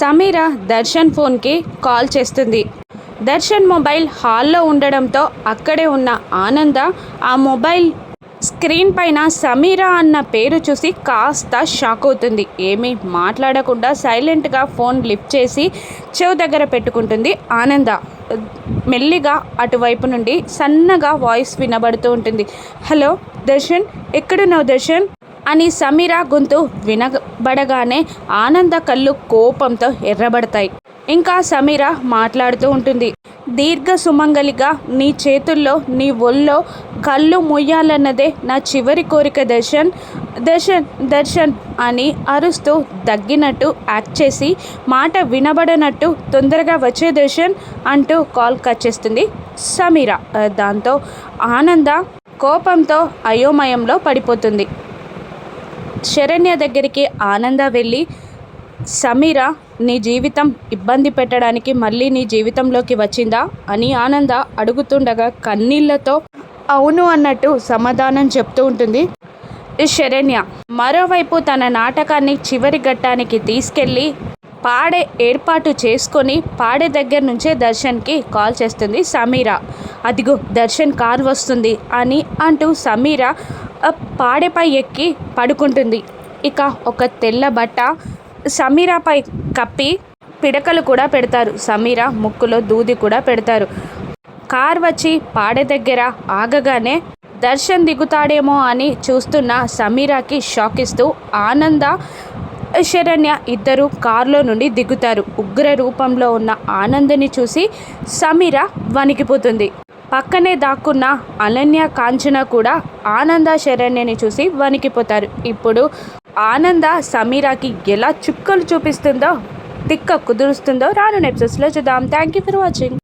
సమీర దర్శన్ ఫోన్కి కాల్ చేస్తుంది. దర్శన్ మొబైల్ హాల్లో ఉండడంతో అక్కడే ఉన్న ఆనంద ఆ మొబైల్ స్క్రీన్ పైన సమీర అన్న పేరు చూసి కాస్త షాక్ అవుతుంది. ఏమీ మాట్లాడకుండా సైలెంట్గా ఫోన్ లిఫ్ట్ చేసి చెవు దగ్గర పెట్టుకుంటుంది ఆనంద. మెల్లిగా అటువైపు నుండి సన్నగా వాయిస్ వినబడుతూ ఉంటుంది. హలో దర్శన్? ఎక్కడున్నావు దర్శన్? అని సమీర గొంతు వినబడగానే ఆనంద కళ్ళు కోపంతో ఎర్రబడతాయి. ఇంకా సమీర మాట్లాడుతూ ఉంటుంది. దీర్ఘ సుమంగలిగా నీ చేతుల్లో నీ ఒళ్ళో కళ్ళు మొయ్యాలన్నదే నా చివరి కోరిక దర్శన్ దర్శన్ దర్శన్ అని అరుస్తూ దగ్గినట్టు యాక్ట్ చేసి మాట వినబడనట్టు తొందరగా వచ్చే దర్శన్ అంటూ కాల్ కట్ చేస్తుంది. సమీర దాంతో ఆనంద కోపంతో అయోమయంలో పడిపోతుంది. శరణ్య దగ్గరికి ఆనంద వెళ్ళి సమీర నీ జీవితం ఇబ్బంది పెట్టడానికి మళ్ళీ నీ జీవితంలోకి వచ్చిందా? అని ఆనంద అడుగుతుండగా కన్నీళ్ళతో అవును అన్నట్టు సమాధానం చెప్తూ ఉంటుంది. శరణ్య మరోవైపు తన నాటకాన్ని చివరి ఘట్టానికి తీసుకెళ్ళి పాడే ఏర్పాటు చేసుకొని పాడే దగ్గర నుంచే దర్శన్కి కాల్ చేస్తుంది సమీరా. అదిగో దర్శన్ కార్ వస్తుంది అని అంటూ సమీరా పాడేపై పాడెపై ఎక్కి పడుకుంటుంది. ఇక ఒక తెల్ల బట్ట సమీరాపై కప్పి పిడకలు కూడా పెడతారు. సమీరా ముక్కులో దూది కూడా పెడతారు. కార్ వచ్చి పాడె దగ్గర ఆగగానే దర్శన్ దిగుతాడేమో అని చూస్తున్న సమీరాకి షాక్ ఇస్తూ ఆనంద శరణ్య ఇద్దరు కారులో నుండి దిగుతారు. ఉగ్ర రూపంలో ఉన్న ఆనందని చూసి సమీర వణికిపోతుంది. పక్కనే దాక్కున్న అనన్య కాంచన కూడా ఆనంద శరణ్యని చూసి వణికిపోతారు. ఇప్పుడు ఆనంద సమీరాకి ఎలా చుక్కలు చూపిస్తుందో తిక్క కుదురుస్తుందో రాను ఎపిసోడ్స్లో చూద్దాం. Thank you for watching